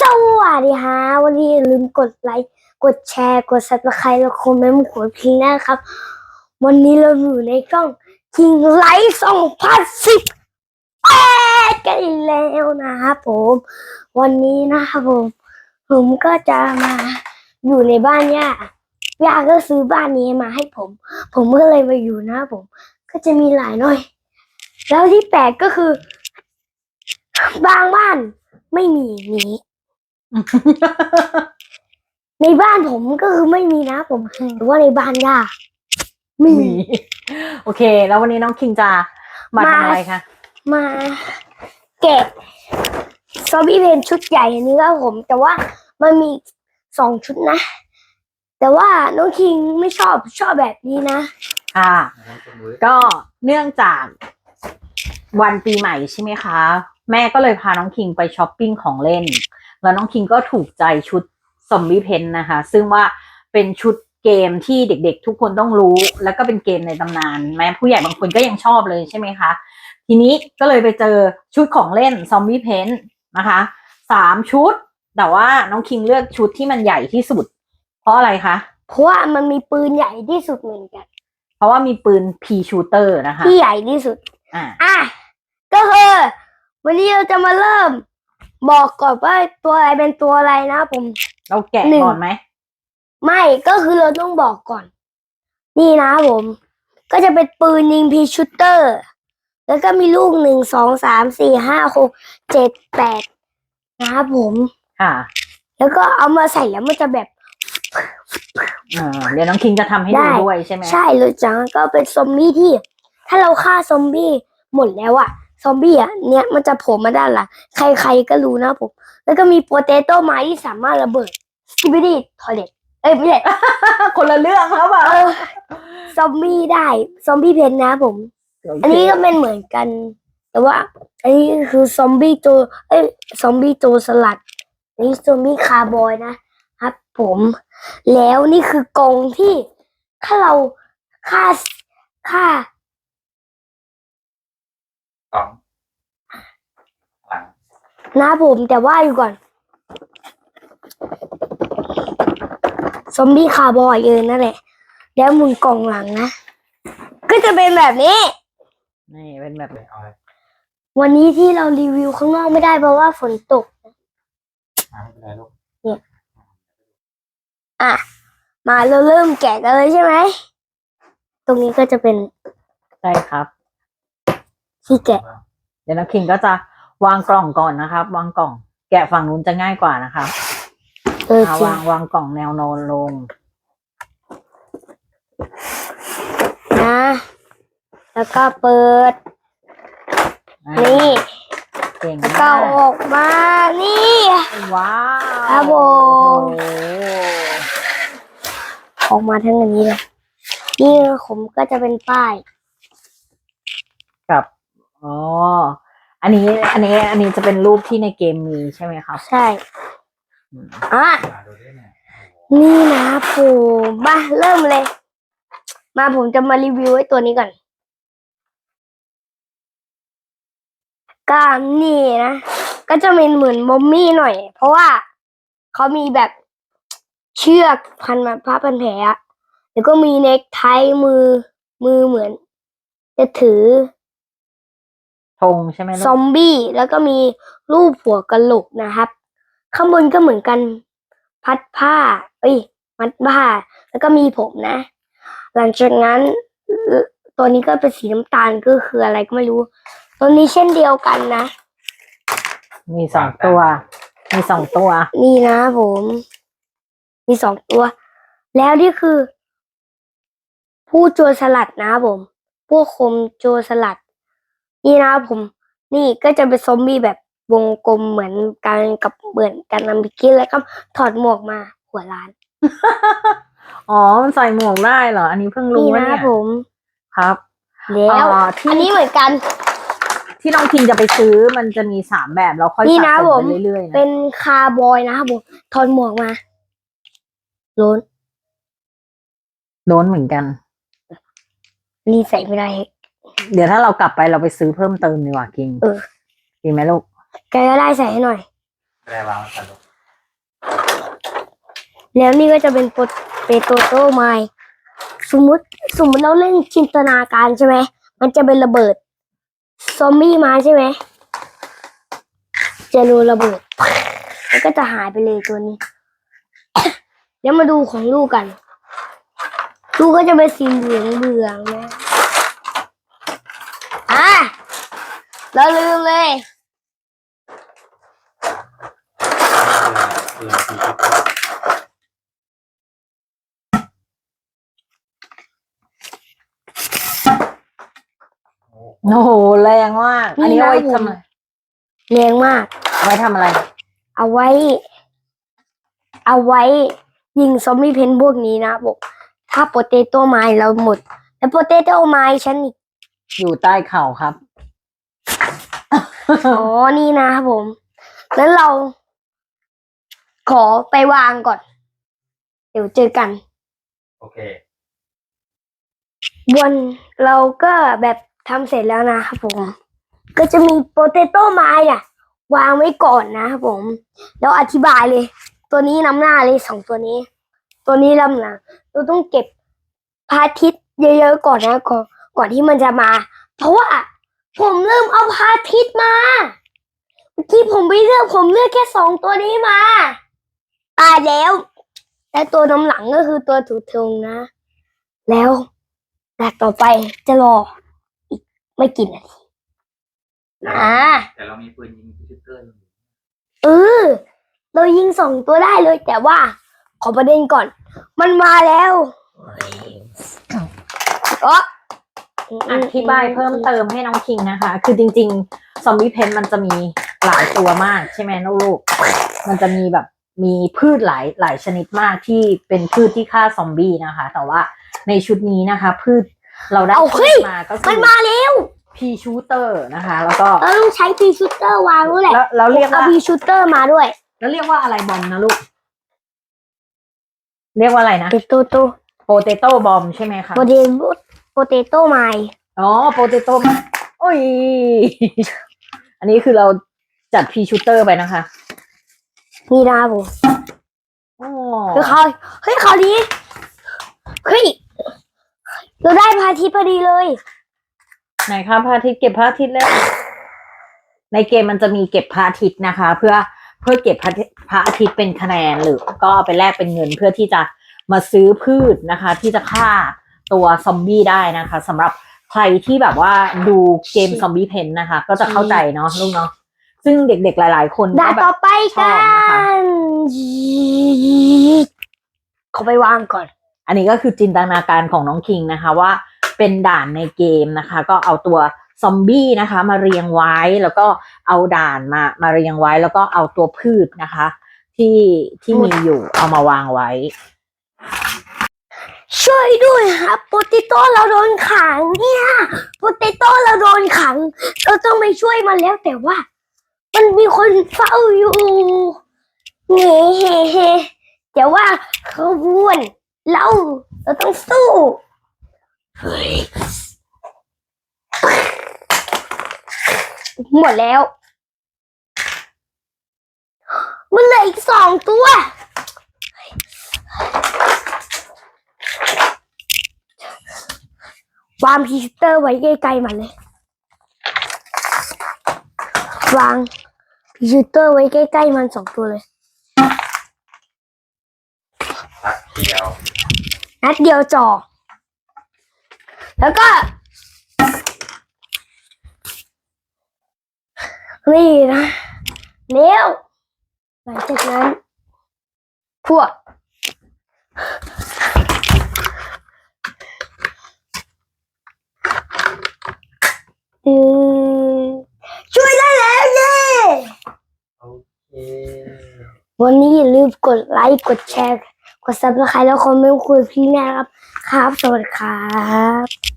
สวัสดีฮะวันนี้อย่าลืมกดไลค์ กดแชร์ กดซับสไครต์แล้วคอมเมนต์หัวพิงนะครับ วันนี้เราอยู่ในกล้องคิงไลท์สองพันสิบแปดกันอีกแล้วนะครับผม วันนี้นะครับผม ผมก็จะมาอยู่ในบ้านย่าย่าก็ซื้อบ้านนี้มาให้ผม ผมก็เลยมาอยู่นะครับผม ก็จะมีหลายหน่อย แล้วที่แปลกก็คือ บางบ้านไม่มีหนี้ ในบ้านผมก็คือไม่มีนะ ผมหรือว่าในบ้านย่ามีมีโอเค แล้ววันนี้น้องคิงจะมามาทำอะไรคะ มาแกะซอมบี้เพนชุดใหญ่อันนี้ครับผม แต่ว่ามันมีสองชุดนะ แต่ว่าน้องคิงไม่ชอบชอบแบบนี้นะ ค่ะ ก็เนื่องจาก วันปีใหม่ใช่ไหมคะ แม่ก็เลยพาน้องคิงไปช้อปปิ้งของเล่น แล้วน้องคิงก็ถูกใจชุดซอมบี้เพนนะคะ ซึ่งว่าเป็นชุดเกมที่เด็กๆ ทุกคนต้องรู้ แล้วก็เป็นเกมในตำนาน แม้ผู้ใหญ่บางคนก็ยังชอบเลยใช่ไหมคะ ทีนี้ก็เลยไปเจอชุดของเล่นซอมบี้เพนนะคะสามชุด แต่ว่าน้องคิงเลือกชุดที่มันใหญ่ที่สุด เพราะอะไรคะเพราะว่ามันมีปืนใหญ่ที่สุดเหมือนกัน เพราะว่ามีปืน P shooter นะคะที่ใหญ่ที่สุด อ่าอะ ก็คือวันนี้เราจะมาเริ่ม บอกก่อนว่าตัวอะไรเป็นตัวอะไรนะผม เราแกะหนึ่ง ก่อนไหมไม่ก็คือเราต้องบอกก่อน นี่นะผม ก็จะเป็นปืนยิงพีชูเตอร์ แล้วก็มีลูกหนึ่งสองสามสี่ห้าหกเจ็ดแปดนะครับผมค่ะแล้วก็เอามาใส่แล้วมันจะแบบอ่าเดี๋ยวน้องคิงจะทำให้ได้ดูด้วยใช่ไหมใช่เลยจังก็เป็นซอมบี้ที่ ถ้าเราฆ่าซอมบี้หมดแล้วอะ ซอมบี้อะเนี้ยมันจะโผล่มาด้านหลังใครๆก็รู้นะผม แล้วก็มีโปเตโต้ไม้ที่สามารถระเบิดสกิบิดี้ทอยเลตเอ้ยไม่ใช่คนละเรื่องแล้วเปล่าเออซอมบี้ได้ซอมบี้เพนนะผม อันนี้ก็เป็นเหมือนกัน แต่ว่า อันนี้คือซอมบี้ตัวเอ้ยซอมบี้ตัวสลัดอันนี้ซอมบี้คาร์บอยนะครับผม แล้วนี่คือกรงที่ถ้าเราฆ่าฆ่า สองหลังนะผมแต่ว่าอยู่ก่อน ซอมบี้คาร์บอยเออนั่นแหละ แล้วหมุนกล่องหลังนะ ก็จะเป็นแบบนี้ นี่เป็นแบบเลยเอาเลยวันนี้ที่เรารีวิวข้างนอกไม่ได้เพราะว่าฝนตก มาไม่เป็นไรลูกอะ มาเราเริ่มแกะกันเลยใช่ไหม ตรงนี้ก็จะเป็น ใช่ครับ ที่แกะ เดี๋ยวน้องคิงก็จะวางกล่องก่อนนะครับ วางกล่อง แกะฝั่งนู้นจะง่ายกว่านะครับเออเอาจริงวางวางกล่องแนวนอนลง นะ แล้วก็เปิด อ่านี่เก่งแล้วก็มากออกมา นี่ ว้าวครับผม โอ้โหออกมาทั้งอันนี้เลย นี่ผมก็จะเป็นป้าย กับ อ๋อ อันนี้ อันนี้ อันนี้จะเป็นรูปที่ในเกมมีใช่ไหมครับ ใช่อืมอะมาดูด้วยเนี่ยโอ้โหนี่นะผมมาเริ่มเลย มาผมจะมารีวิวไอ้ตัวนี้ก่อนก็นี่นะ ก็จะเป็นเหมือนมอมมี่หน่อย เพราะว่าเขามีแบบเชือกพันมาผ้าพันแผลอะแล้วก็มีเน็กไทมือมือเหมือน จะถือ ธงใช่ไหมลูซอกมบี้แล้วก็มีรูปหัวกะโหลกนะครับ ข้างบนก็เหมือนกัน พัดผ้า เอ้ย มัดผ้า แล้วก็มีผมนะ หลังจากนั้นเอ่อตัวนี้ก็เป็นสีน้ำตาลก็คืออะไรก็ไม่รู้ ตัวนี้เช่นเดียวกันนะ มีสองตัว มีสองตัว นี่นะผม มีสองตัว แล้วนี่คือ ผู้โจรสลัดนะผมผู้คมโจรสลัด นี่นะผมนี่ก็จะเป็นซอมบี้แบบวงกลมเหมือนกันกับเหมือนกันนำพิกี้แล้วก็ถอดหมวกมาหัวล้าน อ๋อ มันใส่หมวกได้เหรอ อันนี้เพิ่งรู้นี่ว่านะเนี่ยผมครับแล้วอ่าที่อันนี้เหมือนกัน ที่น้องคิงจะไปซื้อมันจะมีสามแบบเราค่อยนี่สะนะสผม มไปเรื่อยๆนะเป็นคาร์บอยนะครับผมถอดหมวกมาโล้นโดนเหมือนกันนี่ใส่ไม่ได้ เดี๋ยวถ้าเรากลับไปเราไปซื้อเพิ่มเติมดีกว่ากิงเออ ดีไหมลูก แกก็ได้ใส่ให้หน่อยไม่ได้วางไว้กันลูกแล้วนี่ก็จะเป็นโปเปโตโต้ไม้สมมติสมมติเราเล่นจินตนาการใช่ไหม มันจะเป็นระเบิด ซอมบี้มาใช่ไหม จะรูระเบิด แล้วก็จะหายไปเลยตัวนี้เดี๋ยวมาดูของลูกกัน ลูกก็จะเป็นสีเหลืองเบืองๆนะ อะเราลืมเลยคือคือคือคือโอ้โหแรงมาก อันนี้นี่นะเอาไว้ผมทำอะไรแรงมาก เอาไว้ทำอะไร เอาไว้ เอาไว้ ยิงซอมบี้เพนพวกนี้นะบอก ถ้าโปเตโต้ไม้เราหมด แล้วโปเตโต้ไม้ฉันอีก อยู่ใต้เข่าครับ อ๋อ นี่นะครับผม แล้วเรา ขอไปวางก่อน เดี๋ยวเจอกัน โอเควันเราก็แบบทำเสร็จแล้วนะครับผม ก็จะมีโปเตโต้ไม้อะวางไว้ก่อนนะครับผม แล้วอธิบายเลย ตัวนี้นำหน้าเลยสองตัวนี้ ตัวนี้ลำหลังเราต้องเก็บพระอาทิตย์เยอะๆก่อนนะก่อน ก่อนที่มันจะมา เพราะว่า ผมเริ่มเอาพระอาทิตย์มาเมื่อกี้ผมไปเลือกผมเลือกแค่สองตัวนี้มาตายแล้วและตัวนำหลังก็คือตัวถูกทงนะ แล้วแต่ต่อไปจะรออีกไม่กี่นาทีอ่าแต่เรามีปืนยิงพิชิตเตอร์อยู่เออเรายิงสองตัวได้เลย แต่ว่า ขอประเด็นก่อน มันมาแล้วเอ๋อ อธิบายเพิ่มเติมให้น้องคิงนะคะ คือจริงๆซอมบี้เพนมันจะมีหลายตัวมากใช่ไหมลูกๆมันจะมีแบบมีพืชหลายหลายชนิดมากที่เป็นพืชที่ฆ่าซอมบี้นะคะ แต่ว่าในชุดนี้นะคะ พืชเราได้เอาพืเฮ้ยชมาก็คืมันอมาแล้วพีชูเตอร์นะคะ แล้วก็เราต้องใช้พีชูเตอร์วางด้วยแหละแล้วแล้วเรียกเอาว่าพีชูเตอร์มาด้วยแล้วเรียกว่าอะไรบอมนะลูก เรียกว่าอะไรนะเป็นตัวตัวโปเตโต้บอมใช่ไหมคะโปเตโต้ โปเตโต้ไม้อ๋อโปเตโต้โอ้ย อันนี้คือเราจัดพีชูเตอร์ไปนะคะ นี่นะครับผมอ๋อเฮ้ยเขาเฮ้ยเขาดีเฮ้ยเราได้พระอาทิตย์พอดีเลย ไหนคะพระอาทิตย์เก็บพระอาทิตย์แล้ว ในเกมมันจะมีเก็บพระอาทิตย์นะคะ เพื่อเพื่อเก็บพระอาทิตย์พระอาทิตย์เป็นคะแนนหรือ ก็เอาไปแลกเป็นเงินเพื่อที่จะมาซื้อพืชนะคะ ที่จะฆ่า ตัวซอมบี้ได้นะคะสำหรับใครที่แบบว่าดูเกมซอมบี้เพนนะคะ ก็จะเข้าใจเนาะลูกเนาะซึ่งเด็กๆหลาย ๆ คนด่าก็นแบต่อบไปชอกับนะคะนเขาไปวางก่อน อันนี้ก็คือจินตนาการของน้องคิงนะคะว่าเป็นด่านในเกมนะคะ ก็เอาตัวซอมบี้นะคะ มาเรียงไว้แล้วก็เอาด่านมามาเรียงไว้ แล้วก็เอาตัวพืชนะคะ ที่ที่มีอยู่เอามาวางไว้ ช่วยด้วยครับโปเตโต้เราโดนขังเนี่ยโปเตโต้เราโดนขัง เราต้องไปช่วยมันแล้วแต่ว่า มันมีคนเฝ้าอยู่เง่เฮเฮแต่ว่าเขาว้วนเราเราต้องสู้หมดแล้ว มันเหลืออีกสองตัว วางพีเตอร์ไว้ใกล้ๆมันเลย วางพีเตอร์ไว้ใกล้ๆมันสองตัวเลยพักเดียวนัดเดียวจอแล้วก็ นี่นะเร็วหลังจากนั้น พวก อืมช่วยได้แล้วเย้ โอเค วันนี้อย่าลืมกดไลค์กดแชร์ กดซับสไครต์แล้วคอมเมนต์คุยพี่นะครับ ครับ สวัสดีครับ